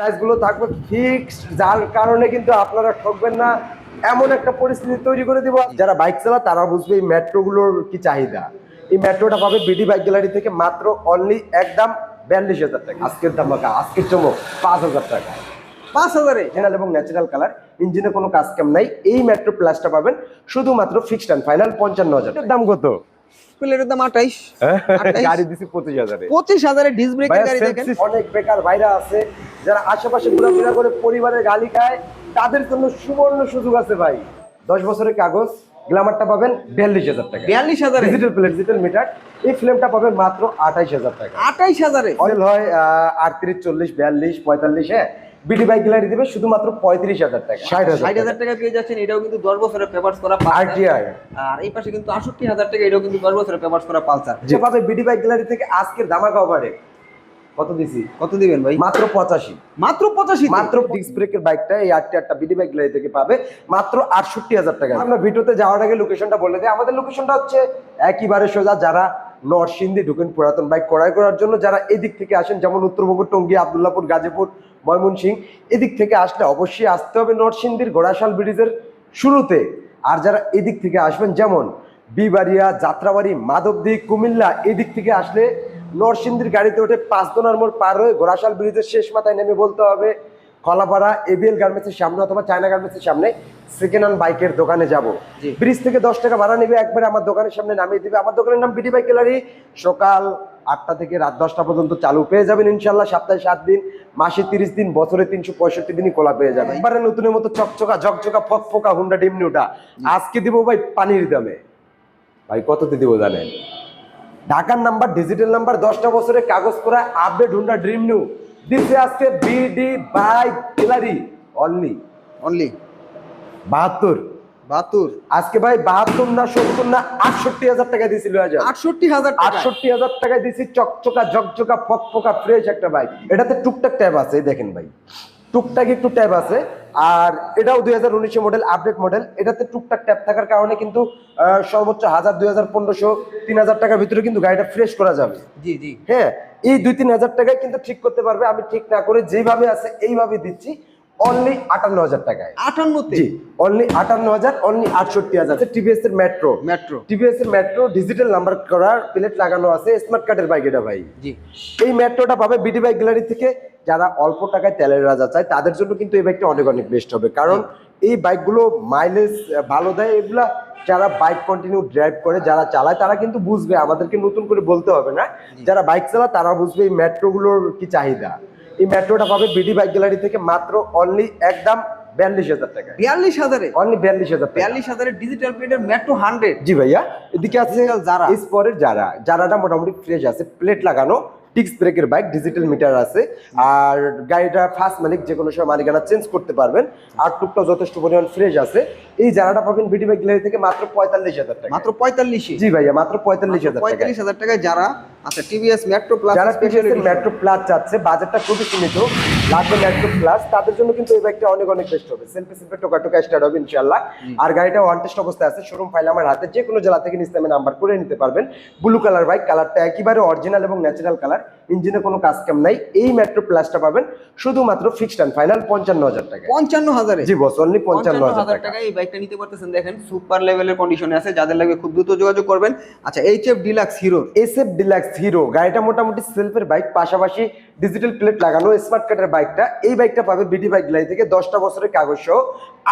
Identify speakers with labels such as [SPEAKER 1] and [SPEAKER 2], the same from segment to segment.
[SPEAKER 1] প্রাইসগুলো থাকবে ফিক্স যার কারণে কিন্তু আপনারা ঠকবেন না। এমন একটা পরিস্থিতি তৈরি করে দিব। যারা বাইক চালা তারা বুঝবে এই মেট্রোগুলোর কি চাহিদা। এই মেট্রোটা পাবে বিডি বাইক গ্যালারি থেকে মাত্র অনলি একদম বিয়াল্লিশ হাজার টাকা। আজকের ধামাকা আজকের চমক পাঁচ হাজার টাকা।
[SPEAKER 2] পাঁচ হাজারে
[SPEAKER 1] অরিজিনাল এবং ন্যাচারাল কালার ইঞ্জিনে কোনো কাজ কাম নাই। এই মেট্রো প্লাসটা পাবেন শুধুমাত্র ফিক্সড অ্যান্ড ফাইনাল পঞ্চান্ন হাজার দাম কত?
[SPEAKER 2] প্লেটের দাম আঠাইশ।
[SPEAKER 1] গাড়ি দিছি পঁচিশ হাজারে।
[SPEAKER 2] পঁচিশ হাজারে ডিস ব্রেকের গাড়ি দেখেন।
[SPEAKER 1] অনেক বেকার ভাইরা আছে। যারা আশেপাশে ঘোরাফেরা করে পরিবারের গালি খায় তাদের জন্য সুবর্ণ সুযোগ আছে ভাই। দশ বছরের কাগজ গ্লামারটা পাবেন বিয়াল্লিশ হাজার টাকা।
[SPEAKER 2] বিয়াল্লিশ হাজার?
[SPEAKER 1] ডিজিটাল প্লেট ডিজিটাল মিটার এই ফিল্মটা পাবেন মাত্র আঠাইশ হাজার টাকা।
[SPEAKER 2] আঠাইশ হাজারে?
[SPEAKER 1] অয়েল হয় আটত্রিশ চল্লিশ বিয়াল্লিশ পঁয়তাল্লিশ হ্যাঁ। বিডি বাইক গ্যালারি দিবে শুধুমাত্র পঁয়ত্রিশ হাজার টাকা। ষাট
[SPEAKER 2] ষাট
[SPEAKER 1] হাজার
[SPEAKER 2] টাকা পেয়ে যাচ্ছেন এটাও কিন্তু দশ বছরের পেপার্স করা
[SPEAKER 1] আরটিআই
[SPEAKER 2] আর এই পাশে কিন্তু আষট্টি হাজার টাকা এটাও কিন্তু দশ বছরের পেপার্স করা পালসার।
[SPEAKER 1] যে পাবে বিডি বাইক গ্যালারি থেকে আজকের ধামাকা অফারে কত দিছি?
[SPEAKER 2] কত দিবেন ভাই?
[SPEAKER 1] মাত্র পঁচাশি।
[SPEAKER 2] মাত্র পঁচাশি
[SPEAKER 1] মাত্র ডিস্ক ব্রেকের বাইকটা এই আটটি আটটা বিডি বাইক গ্যালারি থেকে পাবে। মাত্র আটষট্টি হাজার টাকা। আমরা ভিডিওতে যাওয়ার আগে লোকেশনটা বলে দিই। আমাদের লোকেশনটা হচ্ছে সোজা যারা নরসিংদী ঢুকেন পুরাতন বাইক ক্রয় করার জন্য যারা এদিক থেকে আসেন যেমন উত্তরবঙ্গ টঙ্গী আবদুল্লাপুর গাজীপুর ময়মনসিং এদিক থেকে আসলে অবশ্যই আসতে হবে নরসিংদীর গোড়াশাল ব্রিজের শুরুতে। আর যারা এদিক থেকে আসবেন যেমন বিবাড়িয়া যাত্রাবাড়ি মাধবদী কুমিল্লা এদিক থেকে আসলে নরসিংদীর গাড়িতে উঠে পাঁচদোনার মোড় পার হয়ে গোড়াশাল ব্রিজের শেষ মাথায় নেমে বলতে হবে কলাপাড়া এবিএল গার্মেন্টসের সামনে অথবা চায়না গার্মেন্টসের সামনে সেকেন্ড হ্যান্ড বাইকের দোকানে যাব। ব্রিজ থেকে দশ টাকা ভাড়া নেবে একবারে আমার দোকানের সামনে নামিয়ে দিবে। আমার দোকানের নাম বিডি বাইক গ্যালারি সকাল আটটা থেকে রাত দশটা পর্যন্ত চালু। পেয়ে যাবেন ইনশাল্লাহ সপ্তাহে সাত দিন মাসে তিরিশ দিন বছরে তিনশো পঁয়ষট্টি দিনই খোলা পেয়ে যাবেন এবারে নতুনের মতো চকচকা ঝকঝকা ফক ফোকা হুন্ডা ডিমনি ডিমনিউটা আজকে দিব ভাই পানির দামে। ভাই কততে দিব জানেন? ঢাকার নাম্বার ডিজিটাল নাম্বার দশটা বছরের কাগজ করা আপডেট হুন্ডা ড্রিম নিউ দিচ্ছে আজকে BD bike gallery only
[SPEAKER 2] only
[SPEAKER 1] বাহাত্তর।
[SPEAKER 2] বাহাত্তর।
[SPEAKER 1] আজকে ভাই বাহাত্তর না সত্তর না আটষট্টি হাজার টাকা দিয়েছিল
[SPEAKER 2] আটষট্টি হাজার
[SPEAKER 1] আটষট্টি হাজার টাকায় দিছি চকচকা ঝকঝকা ফকফকা ফ্রেশ একটা বাইক এটাতে টুকটাক ট্যাব আছে দেখেন ভাই। টুকটাক একটু ট্যাব আছে। আর এটাও দুই হাজার উনিশে মডেল আপডেট মডেল এটাতে টুকটাক ট্যাপ থাকার কারণে কিন্তু আহ, সর্বোচ্চ হাজার দুই হাজার পনেরোশো তিন হাজার টাকার ভিতরে কিন্তু গাড়িটা ফ্রেশ করা যাবে।
[SPEAKER 2] জি জি।
[SPEAKER 1] হ্যাঁ এই দুই তিন হাজার টাকায় কিন্তু ঠিক করতে পারবে। আমি ঠিক না করে যেভাবে আছে এইভাবে দিচ্ছি। অনলি আটান্ন হাজার টাকায়।
[SPEAKER 2] আটান্নতে?
[SPEAKER 1] অনলি আটান্ন হাজার অনলি আটষট্টি হাজার টিভিএস এর মেট্রো
[SPEAKER 2] মেট্রো
[SPEAKER 1] টিভিএস এর মেট্রো ডিজিটাল নাম্বার করার প্লেট লাগানো আছে স্মার্ট কার্ডের বাইক এটা ভাই।
[SPEAKER 2] জি।
[SPEAKER 1] এই মেট্রোটা পাবে বিডি বাইক গ্যালারি থেকে। যারা অল্প টাকায় তেলের রাজা চায় তাদের জন্য কিন্তু এই বাইকটা অনেক অনেক বেস্ট হবে। কারণ এই বাইকগুলো মাইলেজ ভালো দেয় এগুলা যারা বাইক কন্টিনিউ ড্রাইভ করে যারা চালায় তারা কিন্তু বুঝবে। আমাদেরকে নতুন করে বলতে হবে না। যারা বাইক চালায় তারা বুঝবে এই মেট্রোগুলোর কি চাহিদা। এই মেট্রোটা পাবে বিডি বাইক গ্যালারি থেকে মাত্র অনলি একদম বিয়াল্লিশ হাজার টাকা।
[SPEAKER 2] বিয়াল্লিশ হাজারে?
[SPEAKER 1] অনলি বিয়াল্লিশ হাজার
[SPEAKER 2] বিয়াল্লিশ হাজারে ডিজিটাল প্লেটের মেট্রো হান্ড্রেড
[SPEAKER 1] জি ভাইয়া এদিকে আছে
[SPEAKER 2] যারা।
[SPEAKER 1] যারা যারাটা মোটামুটি ফ্রেশ আছে প্লেট লাগানো। ডিস্ক ব্রেকের বাইক ডিজিটাল মিটার আছে। আর গাড়িটা ফার্স্ট মালিক যে কোনো সময় মালিকানা চেঞ্জ করতে পারবেন। আর টুকটা যথেষ্ট পরিমাণ ফ্রেশ আছে। এই যারাটা পাবেন বিডি বাইক গ্যালারি থেকে মাত্র পঁয়তাল্লিশ হাজার টাকা
[SPEAKER 2] মাত্র পঁয়তাল্লিশ
[SPEAKER 1] জি ভাইয়া মাত্র পঁয়তাল্লিশ হাজার
[SPEAKER 2] পঁয়তাল্লিশ হাজার টাকায় যারা আচ্ছা টিভিএস মেট্রো প্লাস
[SPEAKER 1] যারা মেট্রো প্লাস চাচ্ছে বাজারটা খুবই সীমিত। লাগবে মেট্রো প্লাস তাদের জন্য কিন্তু এই বাইকটা অনেক অনেক বেস্ট হবে। সেলফি সেলফি টোকা টোকা স্টার্ট হবে ইনশাল্লাহ আর গাড়িটা ওয়ান টেস্ট অবস্থায় আছে শোরুম ফাইল আমার হাতে যে কোনো জেলা থেকে নিস্তামে নাম্বার করে নিতে পারবেন। ব্লু কালার বাইক কালারটা একেবারে অরিজিনাল এবং ন্যাচারাল কালার ইঞ্জিনে কোনো কাজ কাম নাই। এই মেট্রো প্লাসটা পাবেন শুধুমাত্র ফিক্সড অ্যান্ড ফাইনাল পঞ্চান্ন হাজার টাকা
[SPEAKER 2] পঞ্চান্ন হাজারে?
[SPEAKER 1] জি বস অনলি পঞ্চান্ন হাজার টাকা।
[SPEAKER 2] এই বাইকটা নিতে পারতেছেন। দেখেন সুপার লেভেলের কন্ডিশনে আছে। যাদের লাগবে খুব দ্রুত যোগাযোগ করবেন। আচ্ছা H F deluxe Hero
[SPEAKER 1] SF deluxe Hero গাড়িটা মোটামুটি সেলফের বাইক পাশাপাশি ডিজিটাল প্লেট লাগানো স্মার্ট কার্ডের বাইকটা এই বাইকটা পাবে বিডি বাইক গ্যালারি থেকে দশটা বছরের কাগজ সহ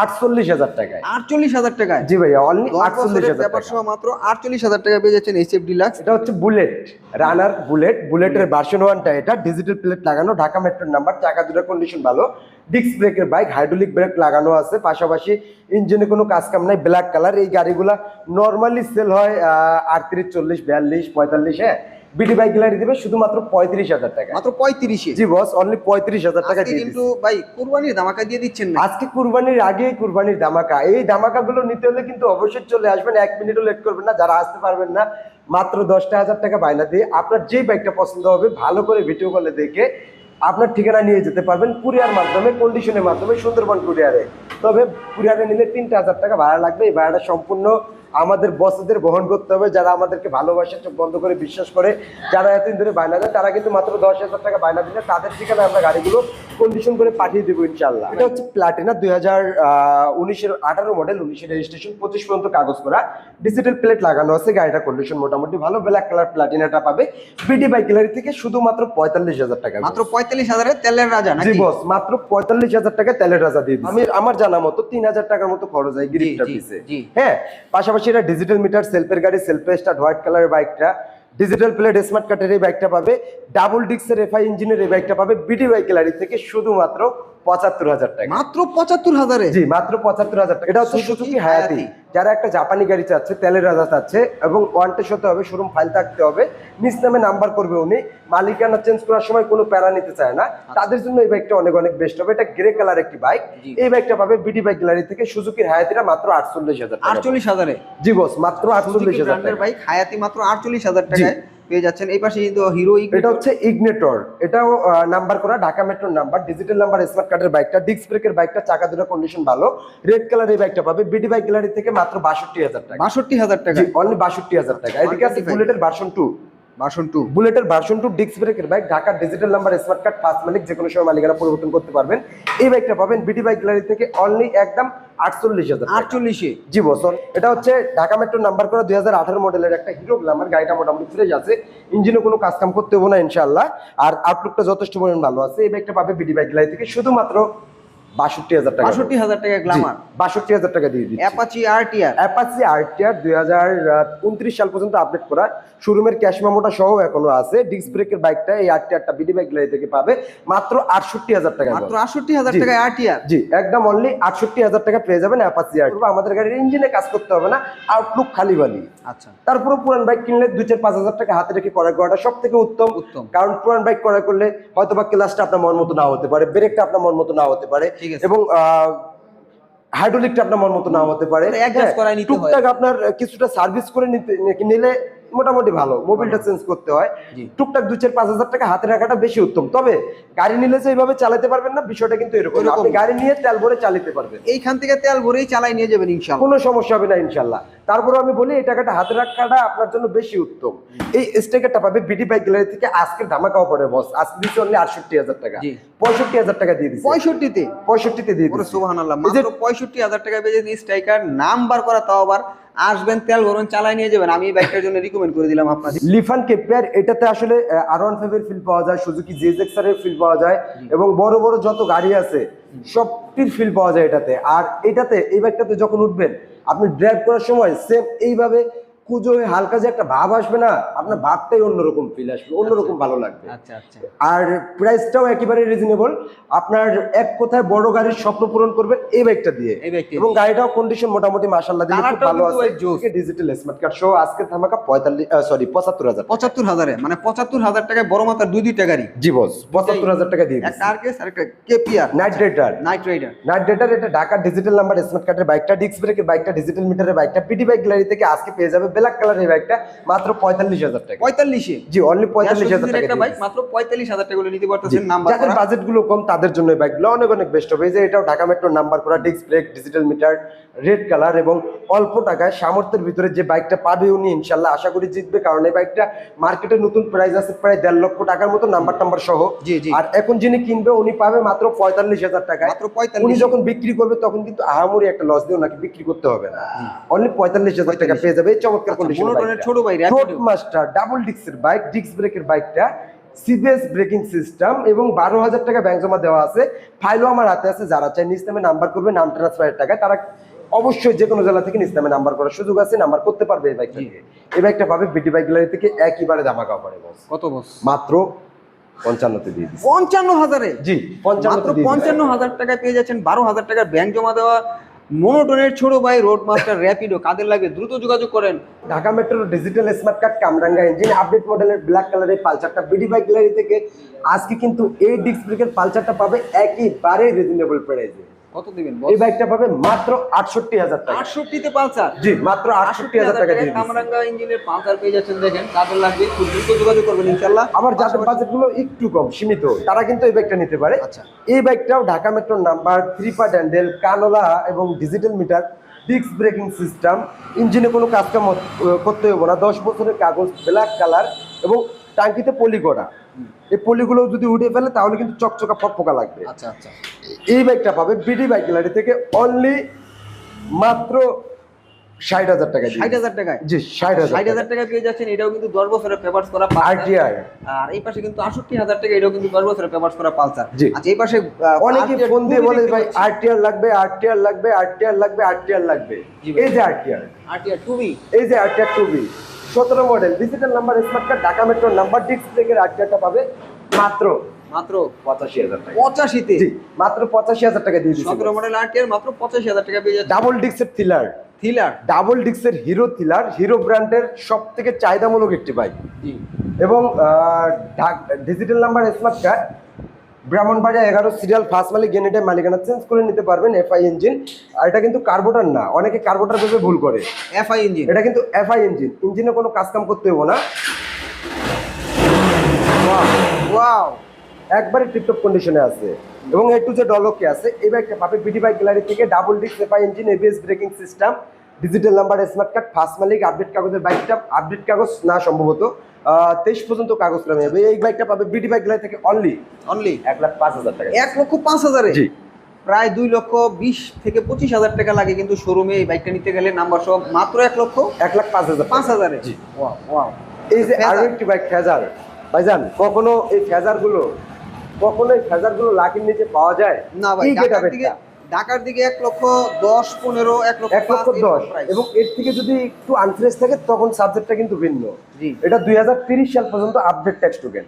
[SPEAKER 1] আটচল্লিশ হাজার টাকায়।
[SPEAKER 2] আটচল্লিশ হাজার টাকায়?
[SPEAKER 1] জি ভাইয়া অনলি আটচল্লিশ হাজার
[SPEAKER 2] সহ মাত্র আটচল্লিশ হাজার টাকা পেয়ে যাচ্ছেন এইচ এফ ডিলাক্স
[SPEAKER 1] এটা হচ্ছে বুলেট রানার বুলেট বুলেটের ভার্সন ওয়ানটা এটা ডিজিটাল প্লেট লাগানো ঢাকা মেট্রোর নাম্বার চাকা দুটো কন্ডিশন ভালো। ডিস্ক ব্রেকের বাইক হাইড্রোলিক ব্রেক লাগানো আছে পাশাপাশি ইঞ্জিনে কোনো কাজ কাম নাই ব্ল্যাক কালার এই গাড়িগুলা নর্মালি সেল হয় আটত্রিশ চল্লিশ বিয়াল্লিশ পঁয়তাল্লিশ হ্যাঁ? বিডি বাইক গ্যালারি দিবে শুধুমাত্র পঁয়ত্রিশ হাজার টাকা।
[SPEAKER 2] মাত্র পঁয়ত্রিশে
[SPEAKER 1] জি বস অনলি পঁয়ত্রিশ হাজার টাকা দিয়ে
[SPEAKER 2] কিন্তু ভাই কুরবানির ধামাকা দিয়ে দিচ্ছেন
[SPEAKER 1] আজকে কুরবানির আগেই কুরবানির ধামাকা। এই ধামাকাগুলো নিতে হলে কিন্তু অবশ্যই চলে আসবেন এক মিনিটও লেট করবেন না যারা আসতে পারবেন না মাত্র দশটা হাজার টাকা বায়না দিয়ে আপনার যেই বাইকটা পছন্দ হবে ভালো করে ভিডিও কলে দেখে আপনার ঠিকানা নিয়ে যেতে পারবেন কুরিয়ার মাধ্যমে কন্ডিশনের মাধ্যমে সুন্দরবন কুরিয়ারে। তবে কুরিয়ারে নিলে তিনটা হাজার টাকা ভাড়া লাগবে এই ভাড়াটা সম্পূর্ণ আমাদের বসদের বহন করতে হবে যারা আমাদেরকে ভালোবাসে চোখ বন্ধ করে বিশ্বাস করে যারা এতদিন ধরে বায়না দেয় তারা কিন্তু মাত্র দশ হাজার টাকা বায়না দিলে তাদের ঠিকানা আমরা গাড়িগুলো কন্ডিশন করে পাঠিয়ে দেবো ইনশাল্লাহ এটা হচ্ছে প্লাটিনা দুই হাজার উনিশের আঠারো মডেল উনিশের রেজিস্ট্রেশন পঁচিশ পর্যন্ত কাগজ করা। ডিজিটাল প্লেট লাগানো আছে গাড়িটা কন্ডিশন মোটামুটি ভালো ব্ল্যাক কালার প্লাটিনাটা পাবে। বিডি বাইক গ্যালারি থেকে শুধুমাত্র পঁয়তাল্লিশ হাজার টাকা
[SPEAKER 2] মাত্র পঁয়তাল্লিশ হাজারে তেলের রাজা
[SPEAKER 1] জি বস মাত্র পঁয়তাল্লিশ হাজার টাকা তেলের রাজা দিয়ে আমি আমার জানা মতো তিন হাজার টাকার মতো খরচ হয় গ্রিপটা
[SPEAKER 2] জি।
[SPEAKER 1] হ্যাঁ পাশাপাশি এটা ডিজিটাল মিটার সেলফের গাড়ি সেলফে স্টার্ট হোয়াইট কালারের বাইকটা ডিজিটাল প্লেট স্মার্ট কার্টের এই বাইকটা পাবে। ডাবল ডিক্সের এফআই ইঞ্জিনের এই বাইকটা পাবে। বিডি বাইক গ্যালারি থেকে শুধুমাত্র পঁচাত্তর হাজার টাকা।
[SPEAKER 2] মাত্র পঁচাত্তর হাজারে?
[SPEAKER 1] জি মাত্র পঁচাত্তর হাজার টাকা। এটা হচ্ছে
[SPEAKER 2] সুজুকি
[SPEAKER 1] হায়াতি। যারা একটা জাপানি গাড়ি চাচ্ছে তেলের রাজা চাচ্ছে এবং ওয়ান্টেজ হতে হবে শোরুম ফাইল থাকতে হবে নিজ নামে নাম্বার করবে উনি মালিকানা চেঞ্জ করার সময় কোনো প্যারা নিতে চায় না। তাদের জন্য এই বাইকটা অনেক অনেক বেস্ট হবে। এটা গ্রে কালার একটি বাইক। এই বাইকটা পাবে বিডি বাইক গ্যালারি থেকে। সুজুকির হায়াতিটা মাত্র আটচল্লিশ হাজার
[SPEAKER 2] আটচল্লিশ হাজারে?
[SPEAKER 1] জি বস মাত্র আটচল্লিশ হাজার টাকা।
[SPEAKER 2] বাইক হায়াতি মাত্র আটচল্লিশ হাজার টাকায়। পেয়ে যাচ্ছেন। এই পাশে কিন্তু হিরো
[SPEAKER 1] এটা হচ্ছে ইগনেটর এটাও নাম্বার করা ঢাকা মেট্রোর নাম্বার ডিজিটাল নাম্বার স্মার্ট কার্ডের বাইকটা ডিস্ক ব্রেকের বাইকটা চাকা দুটো কন্ডিশন ভালো। রেড কালার এই বাইকটা পাবে। বিডি বাইক গ্যালারি থেকে মাত্র বাষট্টি হাজার টাকা।
[SPEAKER 2] বাষট্টি হাজার টাকা।
[SPEAKER 1] অনলি বাষট্টি হাজার টাকা। এদিকে আছে
[SPEAKER 2] 125
[SPEAKER 1] বুলেটের ভার্সন টু
[SPEAKER 2] টু
[SPEAKER 1] বুলেটের ভার্সন টু ডিস্ক ব্রেকের বাইক ঢাকার ডিজিটাল নাম্বার স্মার্ট কার্ড পাঁচ মালিক যে কোনো সময় মালিকানা পরিবর্তন করতে পারবেন। এই বাইকটা পাবেন বাইক গ্যালারি থেকে অনলি একদম আটচল্লিশ হাজার
[SPEAKER 2] আটচল্লিশে।
[SPEAKER 1] জি বছর এটা হচ্ছে ঢাকা মেট্রো নাম্বার করা দুই হাজার আঠারো মডেলের একটা হিরো গ্লামার গাড়িটা মোটামুটি ফ্রেশ আছে। ইঞ্জিনে কোনো কাজ কাম করতে হবে না ইনশাল্লাহ আর আউটলুকটা যথেষ্ট পরিমাণ ভালো আছে। এই বাইকটা পাবে বিডি বাইক গ্যালারি থেকে। শুধুমাত্র বাষট্টি হাজার টাকা
[SPEAKER 2] বাষট্টি হাজার টাকা গ্লামার
[SPEAKER 1] বাষট্টি হাজার টাকা দিয়ে দিচ্ছি।
[SPEAKER 2] অ্যাপাচি আরটিআর
[SPEAKER 1] অ্যাপাচি আরটিআর দুই হাজার উনত্রিশ সাল পর্যন্ত আপডেট করা। শোরুমের ক্যাশ মেমোটা সহ এখনও আছে। ডিস্ক ব্রেকের বাইকটা এই আরটিআরটা বিডি বাইক গ্যালারি থেকে পাবে। মাত্র আটষট্টি হাজার টাকা
[SPEAKER 2] মাত্র আটষট্টি হাজার আরটিআর
[SPEAKER 1] জি একদম অনলি আটষট্টি হাজার টাকা পেয়ে যাবেন অ্যাপাচি আর আমাদের গাড়ির ইঞ্জিনে কাজ করতে হবে না। আউটলুক খালি বালি।
[SPEAKER 2] আচ্ছা।
[SPEAKER 1] তারপরে পুরান বাইক কিনলে দুই চার পাঁচ হাজার টাকা হাতে রেখে ক্রয় করাটা সব থেকে উত্তম।
[SPEAKER 2] উত্তম।
[SPEAKER 1] কারণ পুরান বাইক ক্রয় করলে হয়তো বা ক্লাসটা আপনার মন মতো না হতে পারে ব্রেকটা আপনার মন মতো না হতে পারে। এবং হাইড্রোলিকটা আপনার মন মতো নাও হতে পারে
[SPEAKER 2] মানে
[SPEAKER 1] হয়। টুকটাক আপনার কিছুটা সার্ভিস করে নিতে নিলে মোটামুটি ভালো। মোবিলটা চেঞ্জ করতে হয়। টুকটাক দুই চার পাঁচ হাজার টাকা হাতে রাখাটা বেশি উত্তম। তবে গাড়ি নিলে যে এইভাবে চালাতে পারবেন না বিষয়টা কিন্তু এরকম। আপনি গাড়ি নিয়ে তেল ভরে চালাতে পারবেন।
[SPEAKER 2] এইখান থেকে তেল ভরেই চালাই নিয়ে যাবেন ইনশাল্লাহ
[SPEAKER 1] কোনো সমস্যা হবে না ইনশাল্লাহ তারপরে আমি বলি এই টাকাটা হাতে রাখাটা আপনার জন্য বেশি উত্তম। এই স্টেকারটা পাবে বিডি বাইক গ্যালারি থেকে আজকে ধামাকা পড়ে বস আজকে দিচ্ছে অনলি আটষট্টি হাজার টাকা। পঁয়ষট্টি হাজার টাকা দিয়ে দিচ্ছে।
[SPEAKER 2] পঁয়ষট্টিতে?
[SPEAKER 1] পঁয়ষট্টিতে দিয়ে দিচ্ছে।
[SPEAKER 2] সুবাহান আল্লাহ মাত্র পঁয়ষট্টি হাজার টাকা পেয়ে যদি স্ট্রাইকার নাম্বার করা তাও আবার আসবেন তেল ভরুন চালাই নিয়ে যাবেন। আমি এই বাইকটার জন্য রিকমেন্ড করে দিলাম আপনাদের।
[SPEAKER 1] লিফান কেপিয়ার এটাতে আসলে আর ওয়ান ফাইভ এর ফিল পাওয়া যায় সুজুকি জেজেক্সার এর ফিল পাওয়া যায় এবং বড় বড় যত গাড়ি আছে সবটির ফিল পাওয়া যায় এটাতে। আর এটাতে এই বাইকটাতে যখন উঠবেন আপনি ড্রাইভ করার সময় সেম এইভাবে কুজো হয়ে হালকা যে একটা ভাব আসবে না আপনার ভাবটাই অন্যরকম ফিল আসবে অন্যরকম ভালো লাগবে।
[SPEAKER 2] আচ্ছা আচ্ছা।
[SPEAKER 1] আর প্রাইসটাও একেবারে রিজনেবল আপনার এক কথায় বড় গাড়ির স্বপ্ন পূরণ করবেন এই বাইকটা দিয়ে। এবং গাড়িটাও কন্ডিশন মোটামুটি মাশাআল্লাহ দিলে খুব ভালো আছে। ডিজিটাল স্মার্ট কার্ড সহ আজকে ধামাকা পঁয়তাল্লিশ সরি পঁচাত্তর হাজার
[SPEAKER 2] পঁচাত্তর হাজারে মানে পঁচাত্তর হাজার টাকায় বড় মাথার দুই দুইটা গাড়ি।
[SPEAKER 1] জি বস পঁচাত্তর হাজার টাকা দিয়ে
[SPEAKER 2] একটা আরকেস আর একটা KPR
[SPEAKER 1] knight rider
[SPEAKER 2] knight rider
[SPEAKER 1] knight rider এটা ঢাকা ডিজিটাল নাম্বার স্মার্ট কার্ডের বাইকটা ডিস্ক ব্রেকের বাইকটা ডিজিটাল মিটারের বাইকটা পিডি বাইক গ্যালারি থেকে আজকে পেয়ে যাবে ব্ল্যাক কালারের বাইকটা মাত্র পঁয়তাল্লিশ হাজার টাকা।
[SPEAKER 2] পঁয়তাল্লিশে?
[SPEAKER 1] জি অনলি পঁয়তাল্লিশ হাজার টাকা
[SPEAKER 2] বাইক মাত্র পঁয়তাল্লিশ হাজার টাকা নিতে পারতেছেন নাম্বার
[SPEAKER 1] যাদের বাজেটগুলো কম তাদের জন্য এই বাইকগুলো অনেক অনেক বেস্ট হবে। এই যে এটাও ঢাকা মেট্রো নাম্বার করা disc brake digital meter red colour এবং অল্প টাকায় সামর্থ্যের ভিতরে যে বাইকটা পাবে উনি ইনশাল্লাহ আশা করি জিতবে। কারণ এই বাইকটা মার্কেটে নতুন প্রাইস আছে প্রায় দেড় লক্ষ টাকার মতো নাম্বার টাম্বার সহ।
[SPEAKER 2] জি, জি।
[SPEAKER 1] আর এখন যিনি কিনবে উনি পাবে মাত্র পঁয়তাল্লিশ হাজার টাকায়।
[SPEAKER 2] মাত্র
[SPEAKER 1] উনি যখন বিক্রি করবে তখন কিন্তু আহামরি একটা লস দিয়ে ওনাকে বিক্রি করতে হবে না। অনলি পঁয়তাল্লিশ হাজার টাকা পেয়ে যাবে। এই চমৎকার কন্ডিশন
[SPEAKER 2] মনোটনের ছোট ভাই
[SPEAKER 1] রোড মাস্টার ডাবল ডিস্কের বাইক ডিস্ক ব্রেকের বাইকটা সিবিএস ব্রেকিং সিস্টেম এবং বারো হাজার টাকা ব্যাংক জমা দেওয়া আছে। ফাইলও আমার হাতে আছে যারা চাই নিজ নামে নাম্বার করবে নাম ট্রান্সফারের টাকায় তারা অবশ্যই যে কোনো জেলা থেকে নিজ নামে নাম্বার করার সুযোগ আছে নাম্বার করতে পারবে এই বাইকটা এই বাইকটা পাবে বিটি বাইক গ্যালারি থেকে একইবারে ধামাকা পড়ে বস
[SPEAKER 2] কত বস
[SPEAKER 1] মাত্র পঞ্চান্নতে দিয়ে দিচ্ছি
[SPEAKER 2] পঞ্চান্ন হাজারে?
[SPEAKER 1] জি পঞ্চান্ন
[SPEAKER 2] পঞ্চান্ন হাজার টাকায় পেয়ে যাচ্ছেন বারো হাজার টাকার ব্যাংক জমা দেওয়া মনোটনের ছোট ভাই রোড মাস্টার র্যাপিডো কাদের লাগে দ্রুত যোগাযোগ করেন।
[SPEAKER 1] ঢাকা মেট্রোর ডিজিটাল স্মার্ট কার্ড কামরাঙ্গা ইঞ্জিন আপডেট মডেলের ব্ল্যাক কালারের পালচারটা বিডি বাইক গ্যালারি থেকে। আজকে কিন্তু এই ডিস্ক ব্রেকের পালচারটা পাবে একইবারে রিজনেবল প্রাইসে
[SPEAKER 2] কত দিবেন
[SPEAKER 1] এই বাইকটা পাবে মাত্র আটষট্টি হাজার টাকা।
[SPEAKER 2] আটষট্টিতে পালসার?
[SPEAKER 1] জি মাত্র আটষট্টি হাজার টাকা দিয়ে
[SPEAKER 2] কামরাঙ্গা ইঞ্জিনের পালসার পেয়ে যাচ্ছেন দেখেন কাদের লাগবে খুব দ্রুত যোগাযোগ করবেন ইনশাল্লাহ
[SPEAKER 1] আবার যাদের বাজেট একটু কম সীমিত তারা কিন্তু এই বাইকটা নিতে পারে।
[SPEAKER 2] আচ্ছা।
[SPEAKER 1] এই বাইকটাও ঢাকা মেট্রোর নাম্বার থ্রি পার্ট হ্যান্ডেল কানোলা এবং digital meter disc braking system ইঞ্জিনে কোনো কাজ কাম করতে হবে না। দশ বছরের কাগজ ব্ল্যাক কালার এবং টাঙ্কিতে পলি করা এই পলিগুলো যদি উঠে ফেলে তাহলে কিন্তু চকচকা ফকফকা লাগবে।
[SPEAKER 2] আচ্ছা আচ্ছা।
[SPEAKER 1] এই বাইকটা পাবে বিডি বাইক গ্যালারি থেকে অনলি মাত্র ষাট হাজার টাকা
[SPEAKER 2] ষাট হাজার টাকায়?
[SPEAKER 1] জি ষাট
[SPEAKER 2] ষাট
[SPEAKER 1] হাজার
[SPEAKER 2] টাকা পেয়ে যাচ্ছেন এটাও কিন্তু দশ বছরের পেপার্স করা পালসার।
[SPEAKER 1] আরটিআর
[SPEAKER 2] আর এই পাশে কিন্তু আষট্টি হাজার টাকা এটাও কিন্তু দশ বছরের পেপার্স করা পালসার।
[SPEAKER 1] জি।
[SPEAKER 2] আচ্ছা এই পাশে আহ,
[SPEAKER 1] অনেকে ফোন দিয়ে বলে ভাই আরটিআর লাগবে আরটিআর লাগবে আরটিআর লাগবে আরটিআর লাগবে। এই যে আরটিআর
[SPEAKER 2] RTR টুবি
[SPEAKER 1] এই যে আরটিআর টু বি। সতেরো model digital number smart card Dhaka metro number disc ব্রেকের আরটিআরটা পাবে মাত্র
[SPEAKER 2] মাত্র
[SPEAKER 1] পঁচাশি হাজার টাকা।
[SPEAKER 2] পঁচাশিতে?
[SPEAKER 1] মাত্র পঁচাশি হাজার টাকা দিয়ে
[SPEAKER 2] সতেরো মডেল মাত্র পঁচাশি হাজার টাকা পেয়ে যাচ্ছে।
[SPEAKER 1] ডাবল ডিস্কের থ্রিলার
[SPEAKER 2] থ্রিলার
[SPEAKER 1] ডাবল ডিস্কের হিরো থ্রিলার হিরো ব্র্যান্ডের সব থেকে চাহিদামূলক একটি বাইক এবং digital number smart card Brahmanbaria এগারো সিরিয়াল ফার্স্ট মালিক গেনেটে মালিকানা চেঞ্জ করে নিতে পারবেন এফআই ইঞ্জিন আর এটা কিন্তু কার্বোটার না অনেকে কার্বোটার ভেবে ভুল করে।
[SPEAKER 2] এফআই ইঞ্জিন
[SPEAKER 1] এটা কিন্তু এফআই ইঞ্জিন ইঞ্জিনে কোনো কাজ কাম করতে হব না।
[SPEAKER 2] ওয়াও
[SPEAKER 1] একবারে টিপটপ কন্ডিশনে আছে। এবং এ টু যে ডলকে আছে। এই বাইকটা পাবে বিডি বাইক গ্যালারি থেকে double disc FI engine ABS braking system digital number smart card first মালিক আপডেট কাগজের বাইকটা আপডেট কাগজ না সম্ভবত। তেইশ পর্যন্ত কাগজ নামে যাবে এই বাইকটা পাবে বিডি বাইক থেকে অনলি
[SPEAKER 2] অনলি
[SPEAKER 1] এক লাখ পাঁচ হাজার টাকা।
[SPEAKER 2] এক লক্ষ পাঁচ হাজারে?
[SPEAKER 1] জি।
[SPEAKER 2] প্রায় দুই লক্ষ বিশ থেকে পঁচিশ হাজার টাকা লাগে কিন্তু শোরুমে এই বাইকটা নিতে গেলে নাম্বার সহ মাত্র এক লক্ষ
[SPEAKER 1] এক লাখ পাঁচ হাজার
[SPEAKER 2] পাঁচ হাজারে।
[SPEAKER 1] জি। এই যে আরও একটি বাইক ফেজার। ভাইজান কখনো এই ফেজারগুলো কখনো এই ফেজারগুলো লাখের নিচে পাওয়া যায়?
[SPEAKER 2] না ভাই ঢাকার দিকে এক লক্ষ দশ পনেরো এক লক্ষ
[SPEAKER 1] এক লক্ষ দশ। এবং এর থেকে যদি একটু আনফ্রেশ থাকে তখন সাবজেক্টটা কিন্তু ভিন্ন। এটা দুই হাজার তিরিশ সাল পর্যন্ত আপডেট ট্যাক্স টোকেন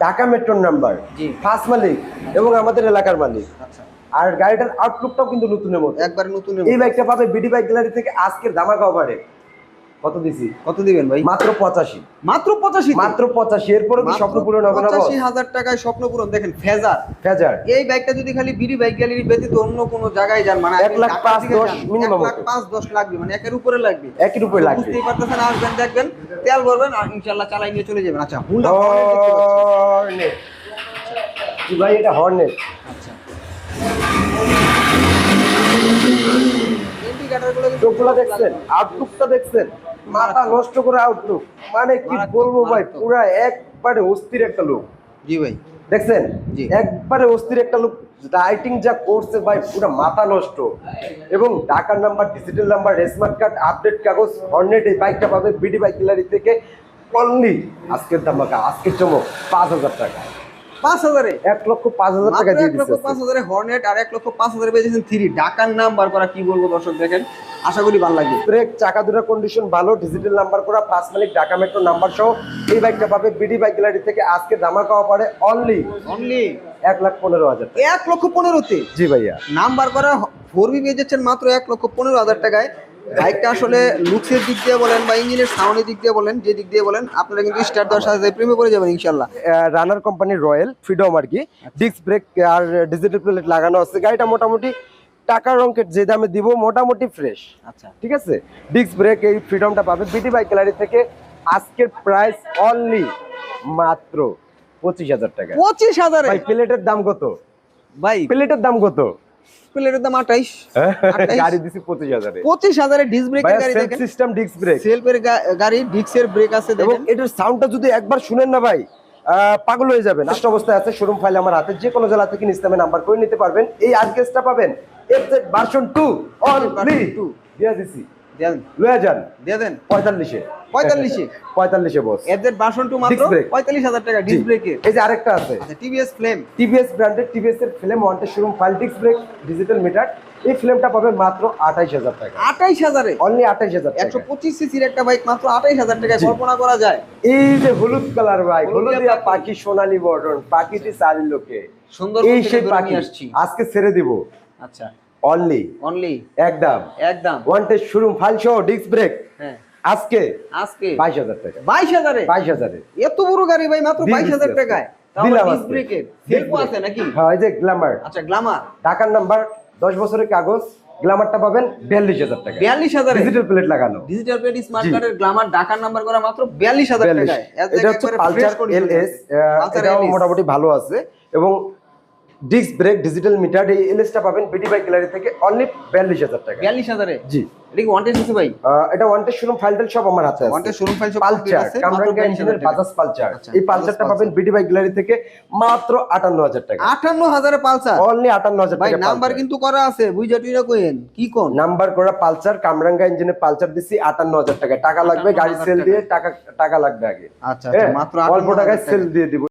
[SPEAKER 1] ঢাকা মেট্রোর নাম্বার ফার্স্ট মালিক এবং আমাদের এলাকার মালিক।
[SPEAKER 2] আচ্ছা।
[SPEAKER 1] আর গাড়িটার আউটলুকটাও কিন্তু নতুনের মতো।
[SPEAKER 2] একবার নতুন
[SPEAKER 1] এই বাইকটা পাবে বিডি বাইক গ্যালারি থেকে আজকের ধামাকা অফারে কত দিছি?
[SPEAKER 2] কত দিবেন ভাই?
[SPEAKER 1] মাত্র পঁচাশি।
[SPEAKER 2] মাত্র পঁচাশি
[SPEAKER 1] মাত্র পঁচাশি এরপরে কি স্বপ্ন পূরণ হবে না
[SPEAKER 2] পঁচাশি হাজার টাকায় স্বপ্ন পূরণ। দেখেন ফেজার।
[SPEAKER 1] ফেজার।
[SPEAKER 2] এই বাইকটা যদি খালি বিডি বাইক গ্যালারি ব্যতীত অন্য কোনো জায়গায় যান মানে
[SPEAKER 1] এক লাখ পাঁচ দশ
[SPEAKER 2] এক লাখ পাঁচ দশ লাগবে মানে একের উপরে লাগবে।
[SPEAKER 1] একই রূপে লাগবে।
[SPEAKER 2] বুঝতেই পারতেছেন আসবেন দেখবেন তেল ভরবেন আর ইনশাল্লাহ চালাই নিয়ে চলে যাবেন। আচ্ছা হুন্ডা
[SPEAKER 1] ভাই এটা হর্নেট।
[SPEAKER 2] আচ্ছা।
[SPEAKER 1] চোখগুলো দেখছেন? আউটলুকটা দেখছেন? মাথা নষ্ট করে আউটলুক মানে কি বলব ভাই পুরা একবারে অস্থির একটা লোক
[SPEAKER 2] জি ভাই।
[SPEAKER 1] দেখছেন? একবারে অস্থির একটা লোক রাইটিং যা করছে ভাই পুরো মাথা নষ্ট। এবং ঢাকার number digital number smart card update কাগজ হর্নেট এই বাইকটা পাবে বিডি বাইক গ্যালারি থেকে অনলি আজকের ধামাকা আজকের চমক পাঁচ হাজার টাকা।
[SPEAKER 2] পাঁচ হাজারে?
[SPEAKER 1] এক লক্ষ পাঁচ হাজার টাকা দিয়ে
[SPEAKER 2] এক লক্ষ পাঁচ হাজারে হর্নেট আর এক লক্ষ পাঁচ হাজারে পেয়েছেন থ্রি। ঢাকার নাম্বার করা কি বলব দর্শক দেখেন? আশা করি ভালো লাগবে।
[SPEAKER 1] ব্রেক চাকা দুটার কন্ডিশন ভালো ডিজিটাল নাম্বার করা ফার্স্ট মালিক ঢাকা মেট্রো নাম্বার সহ এই বাইকটা পাবে। বিডি বাইক গ্যালারি থেকে আজকে দামা পাওয়া পারে অনলি
[SPEAKER 2] অনলি
[SPEAKER 1] এক লাখ পনেরো হাজার
[SPEAKER 2] এক লক্ষ পনেরোতে?
[SPEAKER 1] জি ভাইয়া।
[SPEAKER 2] নাম্বার করা ফোর বি পেয়ে যাচ্ছেন মাত্র এক লক্ষ পনেরো হাজার টাকায়। বাইকটা আসলে লুকসের দিক দিয়ে বলেন বা ইঞ্জিনের সাউন্ডের দিক দিয়ে বলেন যে দিক দিয়ে বলেন আপনারা কিন্তু স্টার্ট দেওয়ার সাথে সাথে প্রেমে পড়ে যাবেন ইনশাল্লাহ
[SPEAKER 1] রানার কোম্পানির রয়্যাল ফ্রিডম আর কি। ডিস্ক ব্রেক আর ডিজিটাল প্লেট লাগানো আছে। গাড়িটা মোটামুটি টাকার অঙ্কের যে দামে দিব মোটামুটি ফ্রেশ
[SPEAKER 2] আচ্ছা।
[SPEAKER 1] ঠিক আছে? ডিস্ক ব্রেক এই ফ্রিডমটা পাবে। বিটি বাইক গ্যালারি থেকে আজকের প্রাইস অনলি মাত্র পঁচিশ হাজার টাকা।
[SPEAKER 2] পঁচিশ হাজারে?
[SPEAKER 1] ভাই প্লেটের দাম কত?
[SPEAKER 2] ভাই।
[SPEAKER 1] প্লেটের দাম কত?
[SPEAKER 2] প্লেটের দাম আঠাইশ। আঠাইশ।
[SPEAKER 1] গাড়ি দিছি পঁচিশ হাজারে।
[SPEAKER 2] পঁচিশ হাজারে ডিস্ক গাড়ি দেখেন।
[SPEAKER 1] সিস্টেম ডিস্ক ব্রেক
[SPEAKER 2] সেলফের গাড়ি ডিস্কের ব্রেক আছে
[SPEAKER 1] এবং এটার সাউন্ডটা যদি একবার শুনেন না ভাই পাগল হয়ে যাবেন। নষ্ট অবস্থায় আছে শোরুম ফাইল আমার হাতে। যে কোনো জেলা থেকে ইসলামে নাম্বার করে নিতে পারবেন। এই আর্কেসটা পাবেন। FZ version two only
[SPEAKER 2] two
[SPEAKER 1] দিয়া দিছি।
[SPEAKER 2] দেন।
[SPEAKER 1] লয়ে যান।
[SPEAKER 2] দিয়ে দেন।
[SPEAKER 1] পঁয়তাল্লিশে।
[SPEAKER 2] পঁয়তাল্লিশে।
[SPEAKER 1] পঁয়তাল্লিশে বস
[SPEAKER 2] এফজেড ভার্সন মাত্র পঁয়তাল্লিশ হাজার টাকা
[SPEAKER 1] জি।
[SPEAKER 2] ডিস্ক ব্রেকের
[SPEAKER 1] এই যে আরেকটা আছে।
[SPEAKER 2] টিভিএস ফ্লেম
[SPEAKER 1] টিভিএস ব্র্যান্ডের টিভিএস এর flame wanted showroom file disc brake digital meter এই ফিল্মটা পাবেন মাত্র আঠাইশ হাজার টাকা।
[SPEAKER 2] আঠাইশ হাজারে?
[SPEAKER 1] অনলি আঠাইশ হাজার
[SPEAKER 2] একশো পঁচিশ সিসির একটা বাইক মাত্র আঠাইশ হাজার টাকায়
[SPEAKER 1] জি।
[SPEAKER 2] কল্পনা করা যায়।
[SPEAKER 1] এই যে হলুদ কালার
[SPEAKER 2] হলুদিয়া
[SPEAKER 1] হলুদিয়া
[SPEAKER 2] পাখি।
[SPEAKER 1] পাখি সোনালী বর্ডন পাখিটি চারি লোকে।
[SPEAKER 2] সুন্দর
[SPEAKER 1] এই সেই পাখি।
[SPEAKER 2] আসছি।
[SPEAKER 1] আজকে ছেড়ে দিব।
[SPEAKER 2] আচ্ছা।
[SPEAKER 1] অনলি
[SPEAKER 2] অনলি
[SPEAKER 1] একদম।
[SPEAKER 2] একদম।
[SPEAKER 1] ওয়ান্টেড শোরুম ফাইল সহ ডিস্ক ব্রেক
[SPEAKER 2] হ্যাঁ।
[SPEAKER 1] আজকে
[SPEAKER 2] আজকে?
[SPEAKER 1] বাইশ হাজার টাকা।
[SPEAKER 2] বাইশ হাজারে?
[SPEAKER 1] বাইশ হাজারে।
[SPEAKER 2] এত বড় গাড়ি ভাই মাত্র
[SPEAKER 1] দিয়ে
[SPEAKER 2] বাইশ হাজার
[SPEAKER 1] দিচ্ছি
[SPEAKER 2] টাকায়।
[SPEAKER 1] দিলাম
[SPEAKER 2] ডিস্ক। ব্রেকের
[SPEAKER 1] brake।
[SPEAKER 2] আছে নাকি?
[SPEAKER 1] হ্যাঁ এই যে গ্ল্যামার
[SPEAKER 2] আচ্ছা গ্লামার
[SPEAKER 1] ঢাকার নাম্বার দশ বছরের কাগজ গ্ল্যামারটা পাবেন বিয়াল্লিশ হাজার টাকা
[SPEAKER 2] বিয়াল্লিশ হাজারে?
[SPEAKER 1] ডিজিটাল প্লেট লাগানো।
[SPEAKER 2] Digital plate smart. কার্ডের গ্লামার ডাকার নাম্বার করা মাত্র বিয়াল্লিশ হাজার
[SPEAKER 1] 42
[SPEAKER 2] টাকায়।
[SPEAKER 1] এটা হচ্ছে
[SPEAKER 2] একবারে
[SPEAKER 1] Pulsar
[SPEAKER 2] fresh condition
[SPEAKER 1] L S
[SPEAKER 2] আছে। Pulsar
[SPEAKER 1] এটাও মোটামুটি ভালো আছে। এবং ডিস্ক ব্রেক ডিজিটাল মিটার এই এলএসটা পাবেন বিডি বাইক গ্যালারি থেকে অনলি বিয়াল্লিশ হাজার টাকা।
[SPEAKER 2] বিয়াল্লিশ হাজারে?
[SPEAKER 1] জি।
[SPEAKER 2] এটা কি ওয়ান টেস্ট আছে ভাই?
[SPEAKER 1] এটা ওয়ান টেস্ট শোরুম ফাইল সব আমার হাতে আছে।
[SPEAKER 2] টেস্ট শোরুম ফাইল সব
[SPEAKER 1] পালচার কামরাঙ্গা ইঞ্জিনের বাজাজ পালচার
[SPEAKER 2] আচ্ছা,
[SPEAKER 1] এই পালচারটা পাবেন বিডি বাইক গ্যালারি থেকে মাত্র আটান্ন হাজার টাকা।
[SPEAKER 2] আটান্ন হাজারে পালসার
[SPEAKER 1] অনলি আটান্ন হাজার
[SPEAKER 2] ভাই
[SPEAKER 1] টাকা
[SPEAKER 2] নাম্বার কিন্তু করা আছে বুঝা টুইরা কইেন কি কোন?
[SPEAKER 1] নাম্বার করা পালচার কামরাঙ্গা ইঞ্জিনের পালচার দিচ্ছি আটান্ন হাজার টাকা। টাকা লাগবে গাড়ি সেল দিয়ে টাকা। টাকা লাগবে আগে।
[SPEAKER 2] আচ্ছা আচ্ছা
[SPEAKER 1] হ্যাঁ,
[SPEAKER 2] মাত্র
[SPEAKER 1] অল্প টাকায় সেল দিয়ে দিব।